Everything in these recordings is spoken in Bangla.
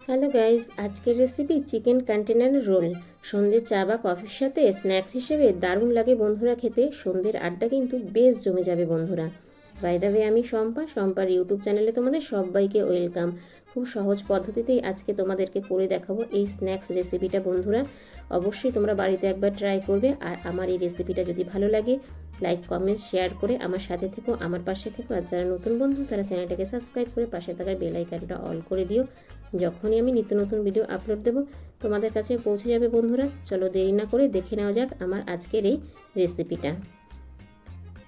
হ্যালো গাইজ আজকের রেসিপি চিকেন কন্টেনার রোল সন্ধ্যে চা বা কফির সাথে স্ন্যাক্স হিসেবে দারুণ লাগে বন্ধুরা খেতে। সন্ধ্যের আড্ডা কিন্তু বেশ জমে যাবে বন্ধুরা। বাই আমি শম্পা। শম্পার ইউটিউব চ্যানেলে তোমাদের সবাইকে ওয়েলকাম। খুব সহজ পদ্ধতিতেই আজকে তোমাদেরকে করে দেখাবো এই স্ন্যাক্স রেসিপিটা, বন্ধুরা। অবশ্যই তোমরা বাড়িতে একবার ট্রাই করবে। আর আমার এই রেসিপিটা যদি ভালো লাগে লাইক কমেন্ট শেয়ার করে আমার সাথে থেকো, আমার পাশে থেকো। আর যারা নতুন বন্ধু, তারা চ্যানেলটাকে সাবস্ক্রাইব করে পাশে থাকার বেল আইকনটা অল করে দিও। যখনই আমি নিত্য নতুন ভিডিও আপলোড দেবো, তোমাদের কাছে পৌঁছে যাবে, বন্ধুরা। চলো দেরি না করে দেখে নেওয়া যাক আমার আজকের এই রেসিপিটা।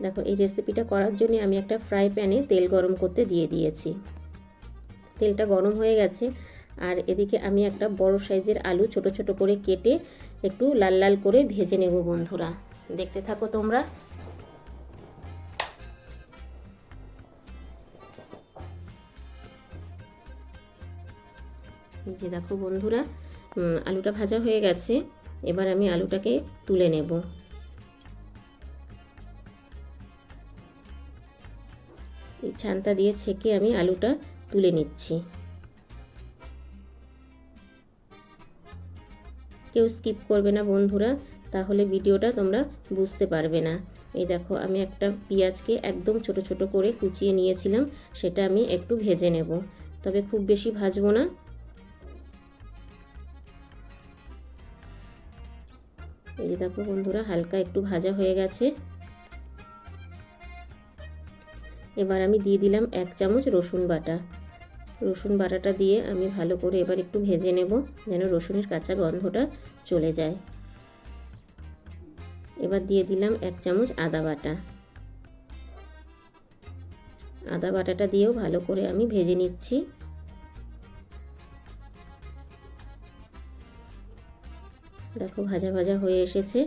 দেখো, এই রেসিপিটা করার জন্য আমি একটা ফ্রাই প্যানে তেল গরম করতে দিয়ে দিয়েছি। তেলটা গরম হয়ে গেছে, আর এদিকে আমি একটা বড় সাইজের আলু ছোট ছোট করে কেটে একটু লাল লাল করে ভেজে নেব বন্ধুরা। দেখতে থাকো তোমরা। যে দেখো বন্ধুরা আলুটা ভাজা হয়ে গেছে, এবার আমি আলুটাকে তুলে নেব। ছানটা দিয়ে ছেঁকে আমি আলুটা তুলে নিচ্ছি। কেউ স্কিপ করবে না বন্ধুরা, তাহলে ভিডিওটা তোমরা বুঝতে পারবে না। এই দেখো, আমি একটা পেঁয়াজকে একদম ছোট ছোট করে কুচিয়ে নিয়েছিলাম, সেটা আমি একটু ভেজে নেব। তবে খুব বেশি ভাজবো না। এই যে দেখো বন্ধুরা, হালকা একটু ভাজা হয়ে গেছে। এবার আমি দিয়ে দিলাম এক চামচ রসুন বাটা। রসুন বাটাটা দিয়ে আমি ভালো করে এবার একটু ভেজে নেব, যেন রসুনের কাঁচা গন্ধটা চলে যায়। এবার দিয়ে দিলাম এক চামচ আদা বাটা। আদা বাটাটা দিয়েও ভালো করে আমি ভেজে নিচ্ছি। দেখো ভাজা ভাজা হয়ে এসেছে।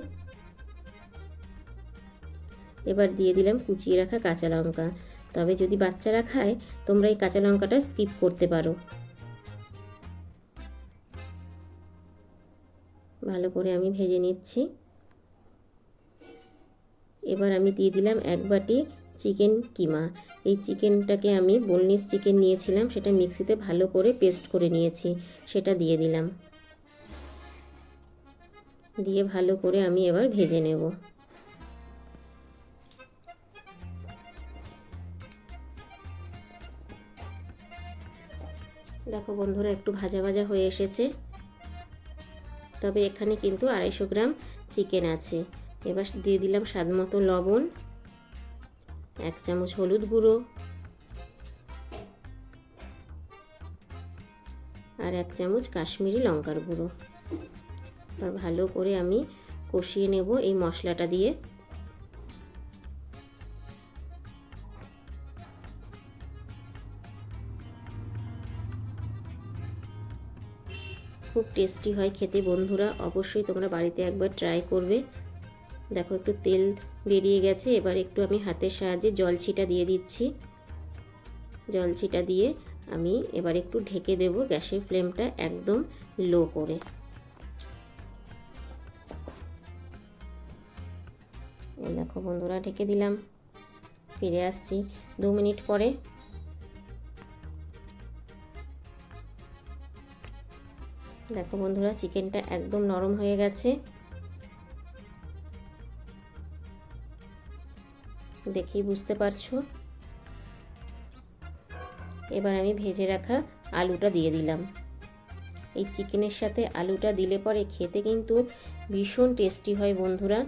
এবার দিয়ে দিলাম কুচিয়ে রাখা কাঁচা লঙ্কা। তবে যদি বাচ্চারা খায়, তোমরা এই কাঁচা লঙ্কাটা স্কিপ করতে পারো। ভালো করে আমি ভেজে নিচ্ছি। এবার আমি দিয়ে দিলাম এক বাটি চিকেন কিমা। এই চিকেনটাকে আমি বোনলেস চিকেন নিয়েছিলাম, সেটা মিক্সিতে ভালো করে পেস্ট করে নিয়েছি, সেটা দিয়ে দিলাম। দিয়ে ভালো করে আমি এবার ভেজে নেব। দেখো বন্ধুরা, একটু ভাজা ভাজা হয়ে এসেছে। তবে এখানে কিন্তু আড়াইশো গ্রাম চিকেন আছে। এবার দিয়ে দিলাম স্বাদ মতো লবণ, এক চামচ হলুদ গুঁড়ো আর এক চামচ কাশ্মীরি লঙ্কার গুঁড়ো। এবার ভালো করে আমি কষিয়ে নেব এই মশলাটা দিয়ে। খুব টেস্টি হয় খেতে বন্ধুরা। অবশ্যই তোমরা বাড়িতে একবার ট্রাই করবে। দেখো একটু তেল বেরিয়ে গেছে, এবার একটু আমি হাতের সাহায্যে জল ছিটা দিয়ে দিচ্ছি। জল ছিটা দিয়ে আমি এবার একটু ঢেকে দেব গ্যাসের ফ্লেমটা একদম লো করে। দেখো বন্ধুরা, ঢেকে দিলাম। ফিরে আসছি দু মিনিট পরে। দেখো বন্ধুরা, চিকেনটা একদম নরম হয়ে গেছে। দেখেই বুঝতে পারছ। এবার আমি ভেজে রাখা আলুটা দিয়ে দিলাম। এই চিকেনের সাথে আলুটা দিলে পরে খেতে কিন্তু ভীষণ টেস্টি হয় বন্ধুরা।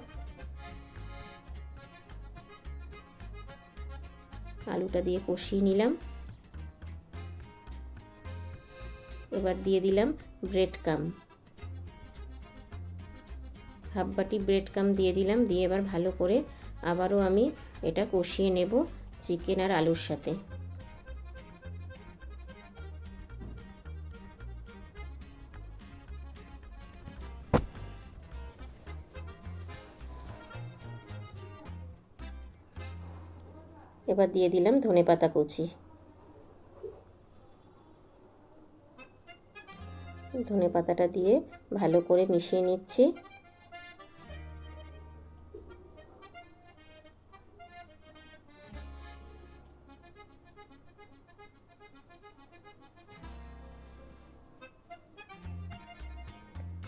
আলুটা দিয়ে কষিয়ে নিলাম। এবার দিয়ে দিলাম ব্রেড কাম হাফ বাটি ব্রেড কাম দিয়ে দিলাম, দিয়ে এবার ভালো করে আবারও আমি এটা কষিয়ে নেব চিকেন আর আলুর সাথে। এবার দিয়ে দিলাম ধনে পাতা কুচি। ধনে পাতাটা দিয়ে ভালো করে মিশিয়ে নিচ্ছি।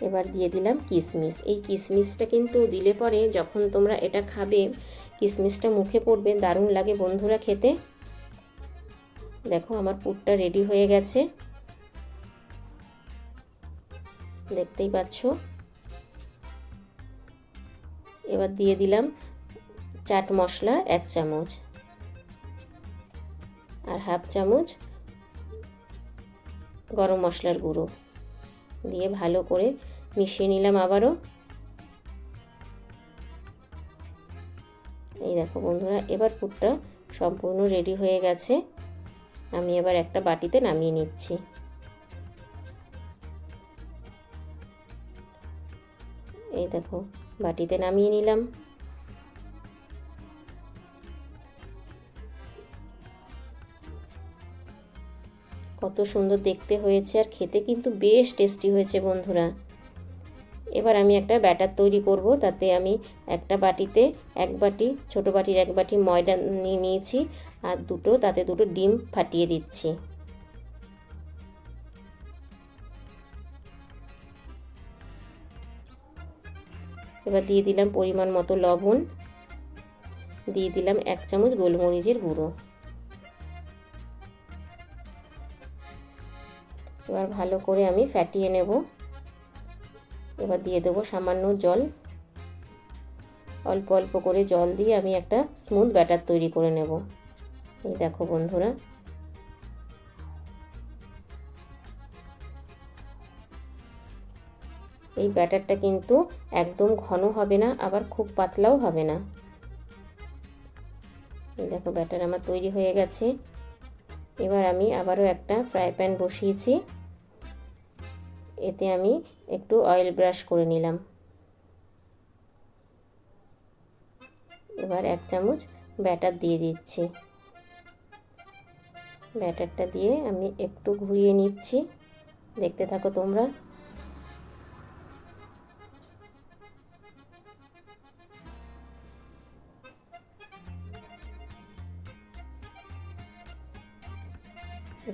এবার দিয়ে দিলাম কিশমিশ এই কিশমিশটা কিন্তু দিলে পরে যখন তোমরা এটা খাবে কিশমিশটা মুখে পড়বে, দারুণ লাগে বন্ধুরা খেতে। দেখো আমার পুরটা রেডি হয়ে গেছে। দেখতেই পাচ্ছ। এবার দিয়ে দিলাম চাট মশলা এক চামচ আর হাফ চামচ গরম মশলার গুঁড়ো। দিয়ে ভালো করে মিশিয়ে নিলাম আবারও। এই দেখো বন্ধুরা, এবার পুরটা সম্পূর্ণ রেডি হয়ে গেছে। আমি এবার একটা বাটিতে নামিয়ে নিচ্ছি। এই দেখো, বাটিতে নামিয়ে নিলাম। কত সুন্দর দেখতে হয়েছে আর খেতে কিন্তু বেশ টেস্টি হয়েছে বন্ধুরা। এবার আমি একটা ব্যাটার তৈরি করব, তাতে আমি একটা বাটিতে এক বাটি, ছোট বাটির এক বাটি ময়দা নিয়ে নিয়েছি, আর দুটো, তাতে দুটো ডিম ফাটিয়ে দিচ্ছি। এবার দিয়ে দিলাম পরিমাণ মতো লবণ। দিয়ে দিলাম এক চামচ গোলমরিচের গুঁড়ো। এবার ভালো করে আমি ফ্যাটিয়ে নেব। এবার দিয়ে দেবো সামান্য জল। অল্প অল্প করে জল দিয়ে আমি একটা স্মুথ ব্যাটার তৈরি করে নেব। এই দেখো বন্ধুরা এই ব্যাটারটা কিন্তু একদম ঘন হবে না, আবার খুব পাতলাও হবে না। দেখো ব্যাটার আমার তৈরি হয়ে গেছে। এবার আমি আবারও একটা ফ্রাই প্যান বসিয়েছি। এতে আমি একটু অয়েল ব্রাশ করে নিলাম। এবার এক চামচ ব্যাটার দিয়ে দিচ্ছি। ব্যাটারটা দিয়ে আমি একটু ঘুরিয়ে নিচ্ছি। দেখতে থাকো তোমরা।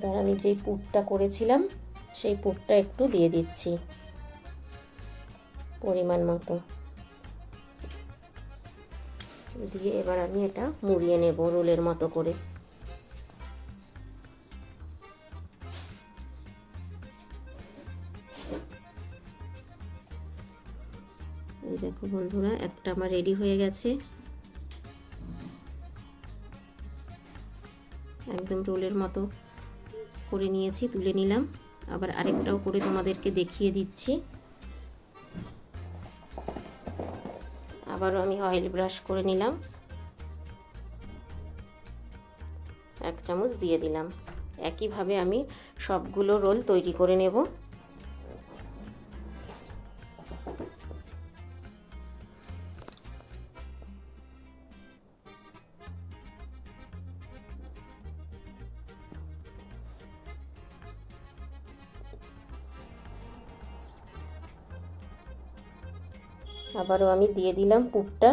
এবার আমি যেই পুরটা করেছিলাম, সেই পুরটা একটু দিয়ে দিচ্ছি পরিমাণ মতো। দিয়ে এবার আমি এটা মুড়িয়ে নেব রোলের মতো করে। এই দেখো বন্ধুরা, একটা আমার রেডি হয়ে গেছে। একদম রোলের মতো। করে নিয়েছি, তুলে নিলাম। আবার আরেকটাও করে তোমাদেরকে দেখিয়ে দিচ্ছি। আবারও আমি অয়েল ব্রাশ করে নিলাম। এক চামচ দিয়ে দিলাম। একইভাবে আমি সবগুলো রোল তৈরি করে নেব। আবারও আমি দিয়ে দিলাম পুরটা।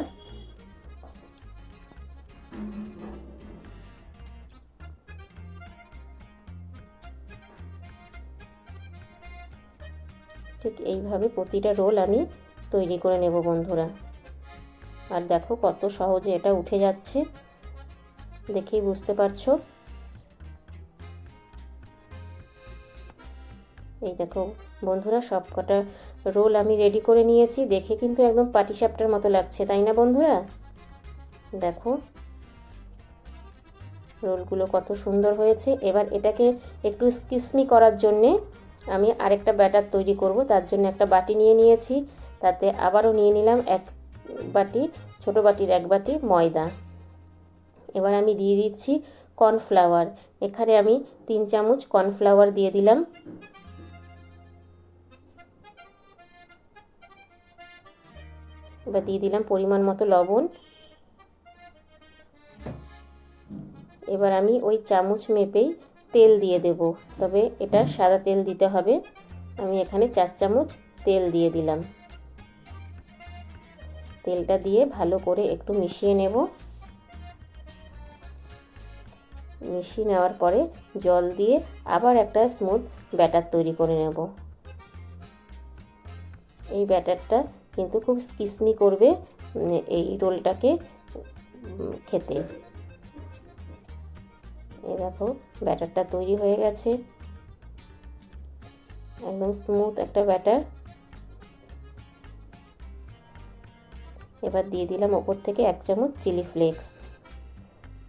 ঠিক এইভাবে প্রতিটা রোল আমি তৈরি করে নেব বন্ধুরা। আর দেখো কত সহজে এটা উঠে যাচ্ছে। দেখেই বুঝতে পারছ? এই দেখো বন্ধুরা সব কটা রোল আমি রেডি করে নিয়েছি, দেখে কিন্তু একদম পাটিসাপটার মতো লাগছে, তাই না বন্ধুরা? দেখো। রোলগুলো কত সুন্দর হয়েছে। এবার এটাকে একটু স্কিসমি করার জন্যে আমি আরেকটা ব্যাটার তৈরি করব, তার জন্য একটা বাটি নিয়ে নিয়েছি। তাতে আবারও নিয়ে নিলাম এক বাটি, ছোট বাটির এক বাটি ময়দা। এবার আমি দিয়ে দিচ্ছি কর্নফ্লাওয়ার। এখানে আমি তিন চামচ কর্নফ্লাওয়ার দিয়ে দিলাম। এবার দিয়ে দিলাম পরিমাণ মতো লবণ। এবার আমি ওই চামচ মেপেই তেল দিয়ে দেব, তবে এটা সাদা তেল দিতে হবে। আমি এখানে চার চামচ তেল দিয়ে দিলাম। তেলটা দিয়ে ভালো করে একটু মিশিয়ে নেব। মিশিয়ে নেওয়ার পরে জল দিয়ে আবার একটা স্মুথ ব্যাটার তৈরি করে নেব। এই ব্যাটারটা কিন্তু খুব কিসমি করবে এই রোলটাকে খেতে। এই দেখো, ব্যাটারটা তৈরি হয়ে গেছে। একদম স্মুথ একটা ব্যাটার। এবার দিয়ে দিলাম ওপর থেকে এক চামচ চিলি ফ্লেক্স।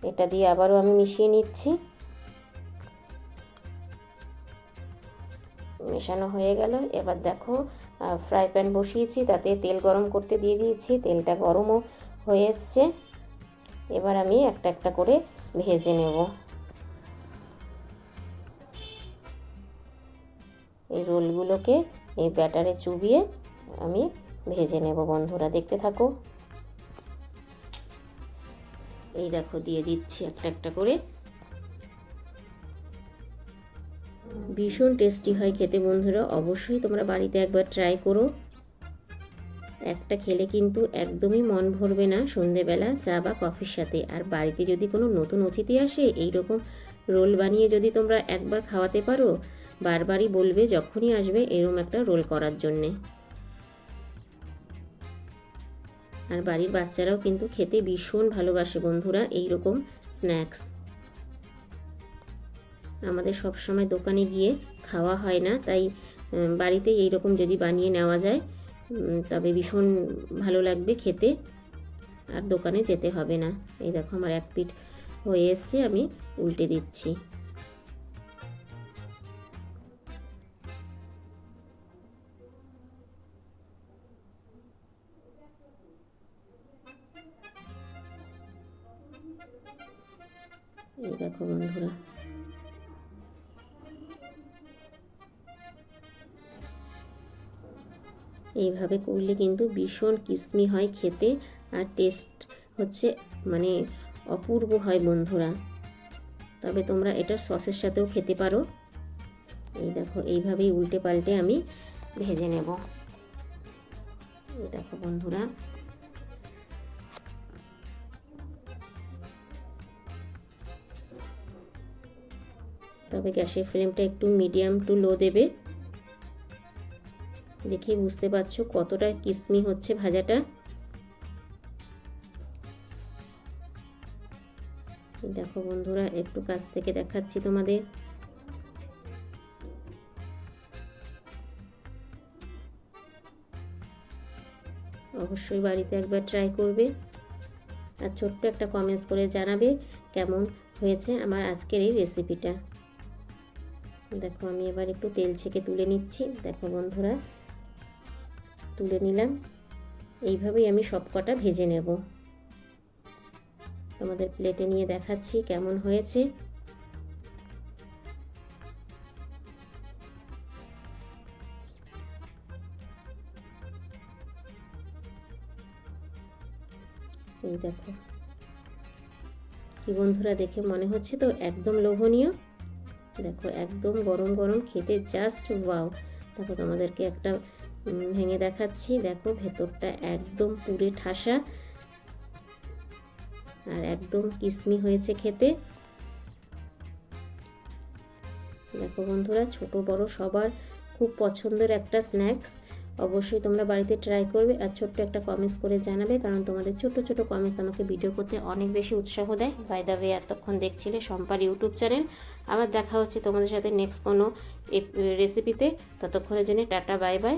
এটা দিয়ে আবারও আমি মিশিয়ে নিচ্ছি। মেশানো হয়ে গেল। এবার দেখো ফ্রাই প্যান বসিয়েছি, তাতে তেল গরম করতে দিয়ে দিয়েছি, তেলটা গরমও হয়ে এসছে। এবার আমি একটা একটা করে ভেজে নেব। এই রোলগুলোকে এই ব্যাটারে চুবিয়ে আমি ভেজে নেব, বন্ধুরা, দেখতে থাকো। এই দেখো, দিয়ে দিচ্ছি একটা একটা করে ভীষণ টেস্টি হয় খেতে বন্ধুরা। অবশ্যই তোমরা বাড়িতে একবার ট্রাই করো। একটা খেলে কিন্তু একদমই মন ভরবে না সন্ধেবেলা চা বা কফির সাথে। আর বাড়িতে যদি কোনো নতুন অতিথি আসে এই রকম রোল বানিয়ে যদি তোমরা একবার খাওয়াতে পারো, বারবারই বলবে যখনই আসবে এরম একটা রোল করার জন্যে। আর বাড়ির বাচ্চারাও কিন্তু খেতে ভীষণ ভালোবাসে বন্ধুরা এই রকম স্ন্যাক্স আমাদের সব সময় দোকানে গিয়ে খাওয়া হয় না, তাই বাড়িতেই বাড়িতে এই রকম যদি বানিয়ে নেওয়া যায় তবে ভীষণ ভালো লাগবে খেতে। আর দোকানে যেতে হবে না। এই দেখো আমার এক পিঠ হয়ে এসছে, আমি উল্টে দিচ্ছি। এইভাবে করলে কিন্তু ভীষণ কিসমি হয় খেতে আর টেস্ট হচ্ছে মানে অপূর্ব হয় বন্ধুরা। তবে তোমরা এটার সসের সাথেও খেতে পারো। এই দেখো, এইভাবেই উল্টে পাল্টে আমি ভেজে নেব। এই দেখো বন্ধুরা। তবে গ্যাসের ফ্লেমটা একটু মিডিয়াম টু লো দেবে। দেখে বুঝতে পারছ কতটা কিসমি হচ্ছে ভাজাটা। দেখো বন্ধুরা, একটু কাছ থেকে দেখাচ্ছি তোমাদের। অবশ্যই বাড়িতে একবার ট্রাই করবে আর ছোট্ট একটা কমেন্টস করে জানাবে কেমন হয়েছে আমার আজকের এই রেসিপিটা দেখো আমি এবার একটু তেল ছেঁকে তুলে নিচ্ছি। দেখো বন্ধুরা তুলে নিলাম। এইভাবেই আমি সব কটা ভেজে নেব। তোমাদের প্লেটে নিয়ে দেখাচ্ছি কেমন হয়েছে। এই দেখো। কি বন্ধুরা, দেখে মনে হচ্ছে তো একদম লোভনীয়? দেখো, একদম গরম গরম খেতে জাস্ট ওয়াও দেখো, তোমাদেরকে একটা ভেঙে দেখাচ্ছি। দেখো, ভেতরটা একদম পুরে ঠাসা আর একদম কিসমি হয়েছে খেতে। দেখো বন্ধুরা, ছোট, বড় সবার খুব পছন্দের একটা স্ন্যাক্স। অবশ্যই তোমরা বাড়িতে ট্রাই করবে আর ছোট্ট একটা কমেন্টস করে জানাবে, কারণ তোমাদের ছোট ছোট কমেন্টস আমাকে ভিডিও করতে অনেক বেশি উৎসাহ দেয়। বাই দ্য ওয়ে এতক্ষণ দেখছিলে সম্পার ইউটিউব চ্যানেল। আবার দেখা হচ্ছে তোমাদের সাথে নেক্সট কোনো রেসিপিতে ততক্ষণের জন্য টাটা বাই বাই